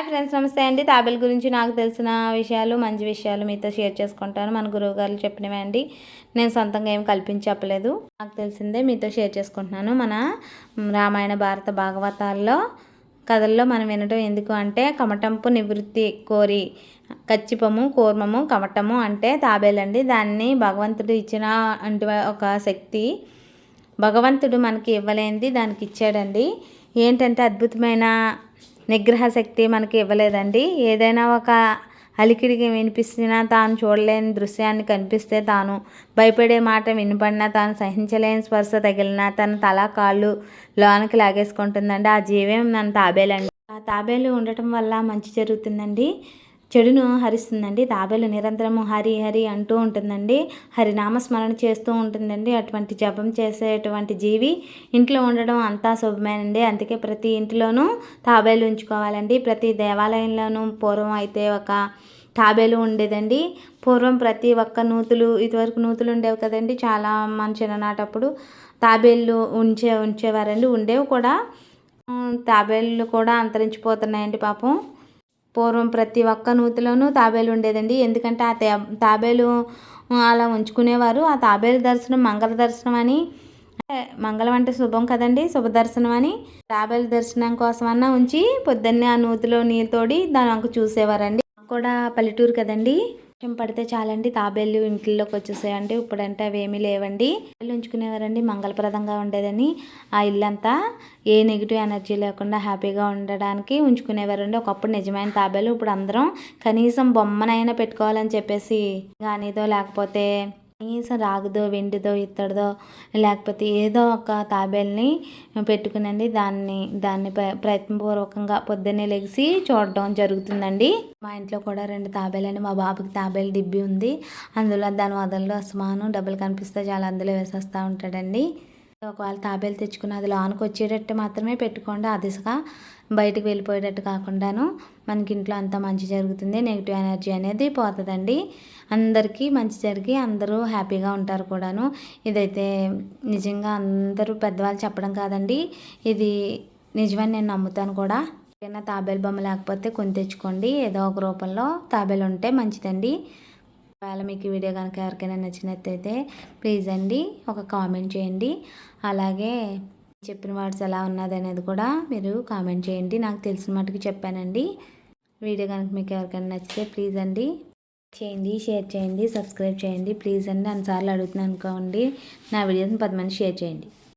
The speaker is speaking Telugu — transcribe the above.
హాయ్ ఫ్రెండ్స్ నమస్తే అండి. తాబేలు గురించి నాకు తెలిసిన విషయాలు మంచి విషయాలు మీతో షేర్ చేసుకుంటాను. మన గురువు గారు చెప్పినవి అండి. నేను సొంతంగా ఏం కల్పించి చెప్పలేదు నాకు తెలిసిందే మీతో షేర్ చేసుకుంటున్నాను. మన రామాయణ భారత భాగవతాల్లో కథల్లో మనం వినడం ఎందుకు అంటే కమటంపు నివృత్తి కోరి కచ్చిపము కూర్మము కమటము అంటే తాబేలండి. దాన్ని భగవంతుడు ఇచ్చిన అంటే ఒక శక్తి. భగవంతుడు మనకి ఇవ్వలేనిది దానికి ఇచ్చాడండి. ఏంటంటే అద్భుతమైన నిగ్రహ శక్తి మనకి ఇవ్వలేదండి. ఏదైనా ఒక అలికిడికి వినిపిస్తున్నా తాను చూడలేని దృశ్యాన్ని కనిపిస్తే తాను భయపడే మాట వినపడినా తాను సహించలేని స్పర్శ తగిలినా తన తల కాళ్ళు లోనికి లాగేసుకుంటుందండి. ఆ జీవం నన్ను తాబేలండి. ఆ తాబేలు ఉండటం వల్ల మంచి జరుగుతుందండి. చెడును హరిస్తుందండి. తాబేలు నిరంతరము హరి హరి అంటూ ఉంటుందండి. హరినామస్మరణ చేస్తూ ఉంటుందండి. అటువంటి జపం చేసేటువంటి జీవి ఇంట్లో ఉండడం అంతా శుభమేనండి. అందుకే ప్రతి ఇంటిలోనూ తాబేలు ఉంచుకోవాలండి. ప్రతి దేవాలయంలోనూ పూర్వం అయితే ఒక తాబేలు ఉండేదండి. పూర్వం ప్రతి ఒక్క నూతులు ఇదివరకు నూతులు ఉండేవి కదండి. చాలా మన చిన్ననాటప్పుడు తాబేళ్ళు ఉంచే ఉంచేవారండి. ఉండేవి కూడా. తాబేళ్ళు కూడా అంతరించిపోతున్నాయండి పాపం. పూర్వం ప్రతి ఒక్క నూతిలోనూ తాబేలు ఉండేదండి. ఎందుకంటే ఆ తాబేలు అలా ఉంచుకునేవారు. ఆ తాబేలు దర్శనం మంగళ దర్శనం అని. మంగళం అంటే శుభం కదండి శుభ దర్శనం అని. తాబేలు దర్శనం కోసమన్నా ఉంచి పొద్దున్నే ఆ నూతిలో నీరు తోడి దాని వంక చూసేవారండి. కూడా పల్లెటూరు కదండి. వర్షం పడితే చాలండి తాబేళ్ళు ఇంట్లోకి వచ్చేసాయండి ఇప్పుడంటే అవి ఏమీ లేవండి. ఇల్లు ఉంచుకునేవారండి. మంగళప్రదంగా ఉండేదని. ఆ ఇల్లంతా ఏ నెగిటివ్ ఎనర్జీ లేకుండా హ్యాపీగా ఉండడానికి ఉంచుకునేవారండి. ఒకప్పుడు నిజమైన తాబేలు ఇప్పుడు అందరం కనీసం బొమ్మనైనా పెట్టుకోవాలని చెప్పేసి కానీదో లేకపోతే కనీసం రాగుదో వెండిదో ఇత్తడిదో లేకపోతే ఏదో ఒక తాబేల్ని పెట్టుకునండి. దాన్ని దాన్ని ప్రయత్నపూర్వకంగా పొద్దున్నే లెగిసి చూడడం జరుగుతుందండి. మా ఇంట్లో కూడా రెండు తాబేలని మా బాబుకి తాబేలు డిబ్బి ఉంది. అందులో దాని వదల్లో అసమానం డబ్బులు కనిపిస్తే చాలా అందులో వేసేస్తూ ఉంటాడండి. ఒకవేళ తాబేలు తెచ్చుకుని అది లోనికి వచ్చేటట్టు మాత్రమే పెట్టుకోండి. ఆ దిశగా బయటకు వెళ్ళిపోయేటట్టు కాకుండాను మనకి ఇంట్లో అంతా మంచి జరుగుతుంది. నెగిటివ్ ఎనర్జీ అనేది పోతుందండి. అందరికీ మంచి జరిగి అందరూ హ్యాపీగా ఉంటారు కూడాను. ఇదైతే నిజంగా అందరూ పెద్దవాళ్ళు చెప్పడం కాదండి. ఇది నిజమని నేను నమ్ముతాను కూడా. ఏదైనా తాబేలు బొమ్మ లేకపోతే కొని తెచ్చుకోండి. ఏదో ఒక రూపంలో తాబేలు ఉంటే మంచిదండి. ఒకవేళ మీకు వీడియో కనుక ఎవరికైనా నచ్చినట్టయితే ప్లీజ్ అండి ఒక కామెంట్ చేయండి. అలాగే చెప్పిన వర్డ్స్ ఎలా ఉన్నది అనేది కూడా మీరు కామెంట్ చేయండి. నాకు తెలిసిన మటుకు చెప్పానండి. వీడియో కనుక మీకు ఎవరికైనా నచ్చితే ప్లీజ్ అండి. చేయండి షేర్ చేయండి సబ్స్క్రైబ్ చేయండి. ప్లీజ్ అండి అన్నిసార్లు అడుగుతున్నాను అనుకోండి. నా వీడియోస్ని పది మంది షేర్ చేయండి.